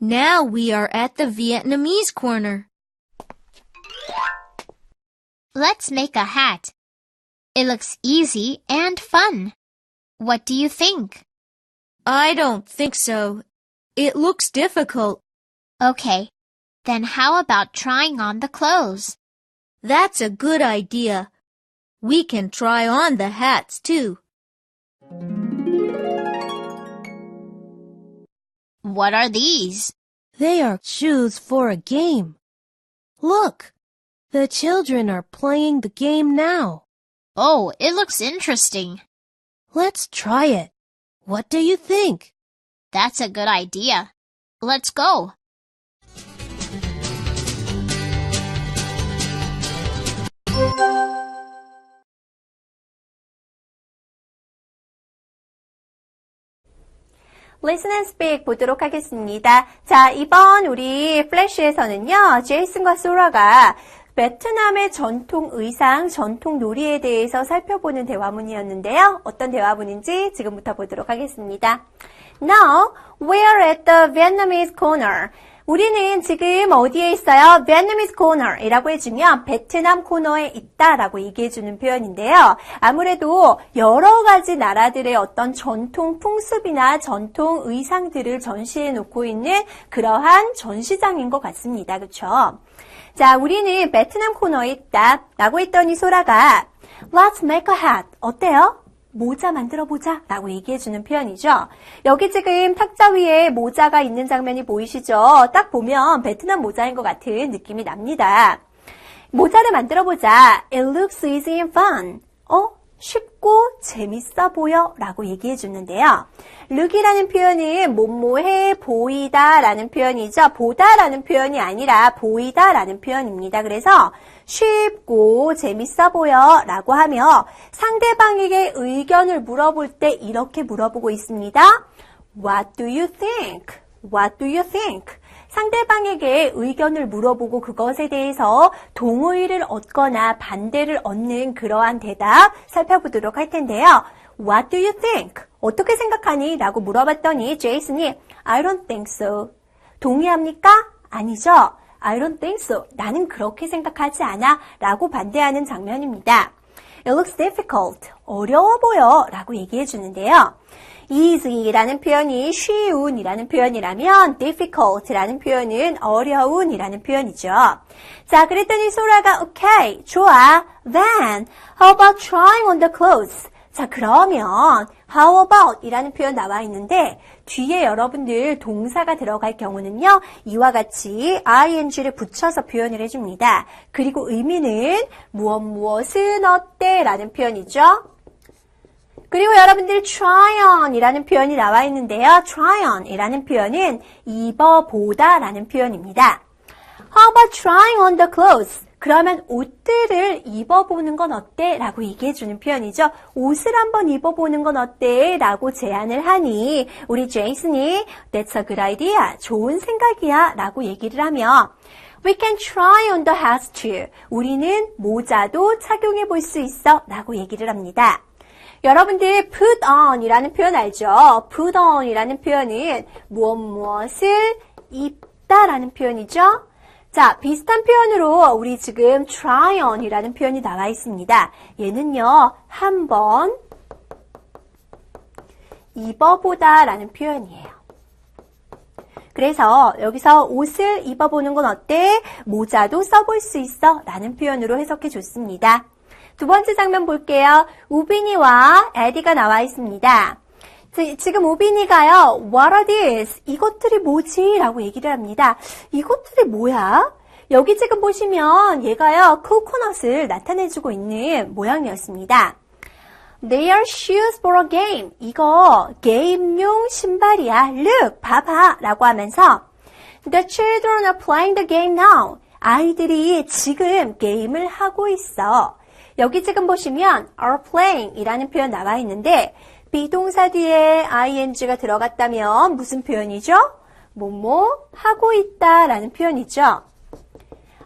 Now we are at the Vietnamese corner. Let's make a hat. It looks easy and fun. What do you think? I don't think so. It looks difficult. Okay. Then how about trying on the clothes? That's a good idea. We can try on the hats too. What are these? They are shoes for a game. Look, the children are playing the game now. Oh, it looks interesting. Let's try it. What do you think? That's a good idea. Let's go. Listen and speak 보도록 하겠습니다. 자, 이번 우리 플래시에서는요, 제이슨과 소라가 베트남의 전통 의상, 전통 놀이에 대해서 살펴보는 대화문이었는데요. 어떤 대화문인지 지금부터 보도록 하겠습니다. Now, we are at the Vietnamese corner. 우리는 지금 어디에 있어요? Vietnamese corner 이라고 해주면 베트남 코너에 있다라고 얘기해주는 표현인데요. 아무래도 여러 가지 나라들의 어떤 전통 풍습이나 전통 의상들을 전시해 놓고 있는 그러한 전시장인 것 같습니다. 그렇죠? 자, 우리는 베트남 코너에 있다 라고 했더니 소라가 Let's make a hat. 어때요? 모자 만들어 보자 라고 얘기해 주는 표현이죠. 여기 지금 탁자 위에 모자가 있는 장면이 보이시죠? 딱 보면 베트남 모자인 것 같은 느낌이 납니다. 모자를 만들어 보자. It looks easy and fun. 어? 쉽고 재밌어 보여 라고 얘기해 주는데요. look이라는 표현은 뭐뭐해 보이다 라는 표현이죠. 보다 라는 표현이 아니라 보이다 라는 표현입니다. 그래서 쉽고 재밌어 보여 라고 하며 상대방에게 의견을 물어볼 때 이렇게 물어보고 있습니다. What do you think? What do you think? 상대방에게 의견을 물어보고 그것에 대해서 동의를 얻거나 반대를 얻는 그러한 대답 살펴보도록 할 텐데요. What do you think? 어떻게 생각하니? 라고 물어봤더니 제이슨이 I don't think so. 동의합니까? 아니죠. I don't think so. 나는 그렇게 생각하지 않아. 라고 반대하는 장면입니다. It looks difficult. 어려워 보여. 라고 얘기해 주는데요. easy라는 표현이 쉬운이라는 표현이라면 difficult라는 표현은 어려운이라는 표현이죠. 자, 그랬더니 소라가 okay, 좋아. Then, how about trying on the clothes? 자, 그러면 how about 이라는 표현 나와 있는데 뒤에 여러분들 동사가 들어갈 경우는요. 이와 같이 ing를 붙여서 표현을 해줍니다. 그리고 의미는 무엇 무엇은 어때 라는 표현이죠. 그리고 여러분들 try on 이라는 표현이 나와 있는데요. try on 이라는 표현은 입어보다 라는 표현입니다. How about trying on the clothes? 그러면 옷들을 입어보는 건 어때? 라고 얘기해주는 표현이죠. 옷을 한번 입어보는 건 어때? 라고 제안을 하니 우리 제이슨이 That's a good idea. 좋은 생각이야. 라고 얘기를 하며 We can try on the hats too. 우리는 모자도 착용해 볼 수 있어. 라고 얘기를 합니다. 여러분들 put on 이라는 표현 알죠? put on 이라는 표현은 무엇 무엇을 입다 라는 표현이죠? 자, 비슷한 표현으로 우리 지금 try on 이라는 표현이 나와 있습니다. 얘는요, 한 번 입어보다 라는 표현이에요. 그래서 여기서 옷을 입어보는 건 어때? 모자도 써볼 수 있어 라는 표현으로 해석해 줬습니다. 두 번째 장면 볼게요. 우빈이와 에디가 나와 있습니다. 지금 우빈이가요, what are these? 이것들이 뭐지? 라고 얘기를 합니다. 이것들이 뭐야? 여기 지금 보시면 얘가요, 코코넛을 나타내주고 있는 모양이었습니다. They are shoes for a game. 이거 게임용 신발이야. Look, 봐봐. 라고 하면서 The children are playing the game now. 아이들이 지금 게임을 하고 있어. 여기 지금 보시면 are playing 이라는 표현 나와 있는데 비동사 뒤에 ing가 들어갔다면 무슨 표현이죠? 뭐뭐 하고 있다 라는 표현이죠.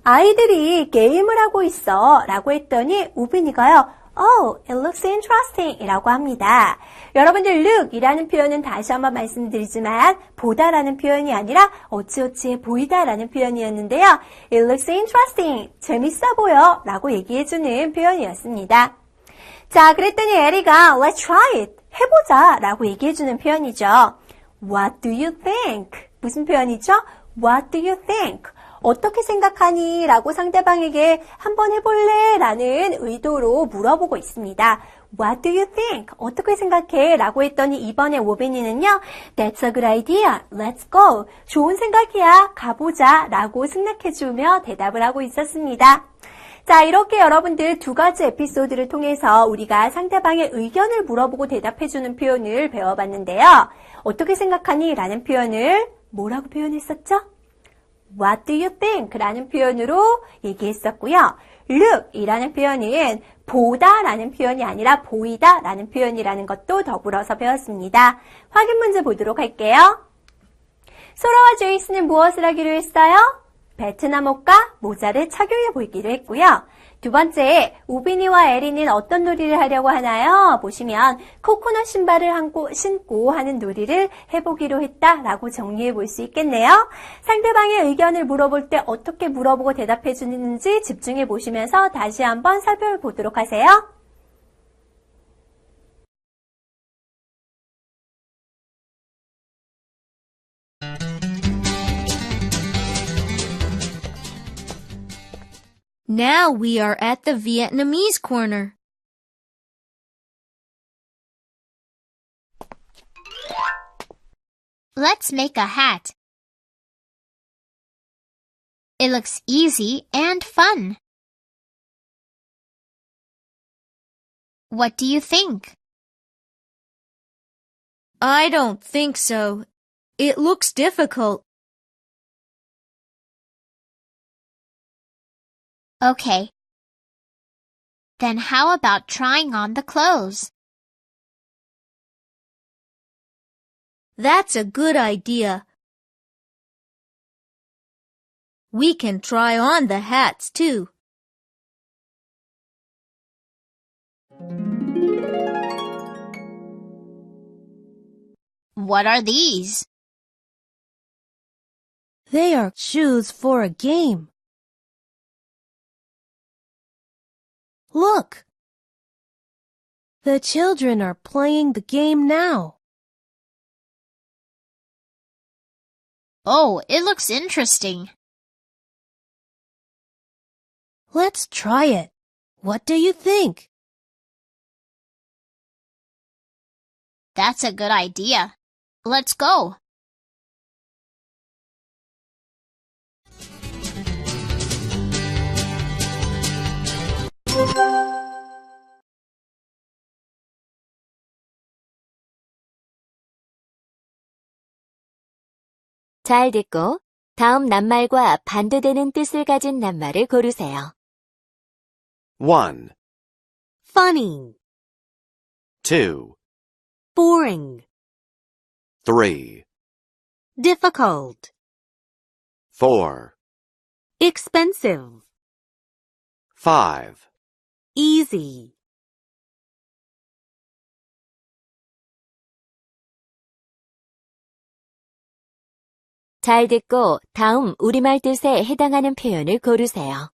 아이들이 게임을 하고 있어 라고 했더니 우빈이가요. Oh, it looks interesting 이라고 합니다. 여러분들 look 이라는 표현은 다시 한번 말씀드리지만 보다 라는 표현이 아니라 어찌어찌해 보이다 라는 표현이었는데요. It looks interesting. 재밌어 보여 라고 얘기해주는 표현이었습니다. 자, 그랬더니 에리가 let's try it. 해보자 라고 얘기해주는 표현이죠. What do you think? 무슨 표현이죠? What do you think? 어떻게 생각하니? 라고 상대방에게 한번 해볼래? 라는 의도로 물어보고 있습니다. What do you think? 어떻게 생각해? 라고 했더니 이번에 오베니는요, That's a good idea. Let's go. 좋은 생각이야. 가보자. 라고 승낙해주며 대답을 하고 있었습니다. 자, 이렇게 여러분들 두 가지 에피소드를 통해서 우리가 상대방의 의견을 물어보고 대답해주는 표현을 배워봤는데요. 어떻게 생각하니? 라는 표현을 뭐라고 표현했었죠? What do you think? 라는 표현으로 얘기했었고요. look 이라는 표현은 보다 라는 표현이 아니라 보이다 라는 표현이라는 것도 더불어서 배웠습니다. 확인 문제 보도록 할게요. 소라와 제이슨은 무엇을 하기로 했어요? 베트남 옷과 모자를 착용해 보기로 했고요. 두 번째, 우빈이와 에리는 어떤 놀이를 하려고 하나요? 보시면 코코넛 신발을 한고, 신고 하는 놀이를 해보기로 했다라고 정리해 볼 수 있겠네요. 상대방의 의견을 물어볼 때 어떻게 물어보고 대답해 주는지 집중해 보시면서 다시 한번 살펴보도록 하세요. Now we are at the Vietnamese corner. Let's make a hat. It looks easy and fun. What do you think? I don't think so. It looks difficult. Okay. Then how about trying on the clothes? That's a good idea. We can try on the hats too. What are these? They are shoes for a game. Look! The children are playing the game now. Oh, it looks interesting. Let's try it. What do you think? That's a good idea. Let's go. 잘 듣고 다음 낱말과 반대되는 뜻을 가진 낱말을 고르세요. 1, Funny, 2, boring, 3, difficult, 4, expensive, 5, easy. 잘 듣고 다음 우리말 뜻에 해당하는 표현을 고르세요.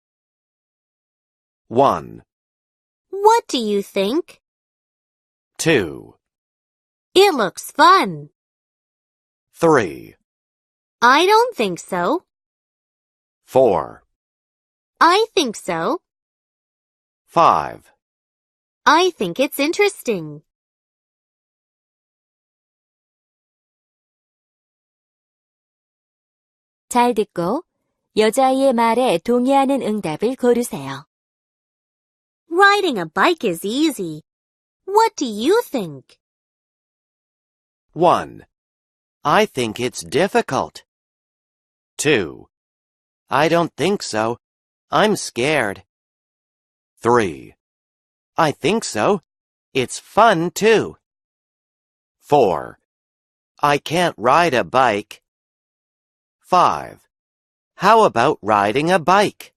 1, What do you think? 2, It looks fun. 3, I don't think so. 4, I think so. 5. I think it's interesting. 잘 듣고 여자아이의 말에 동의하는 응답을 고르세요. Riding a bike is easy. What do you think? 1. I think it's difficult. 2. I don't think so. I'm scared. 3. I think so. It's fun too. 4. I can't ride a bike. 5. How about riding a bike?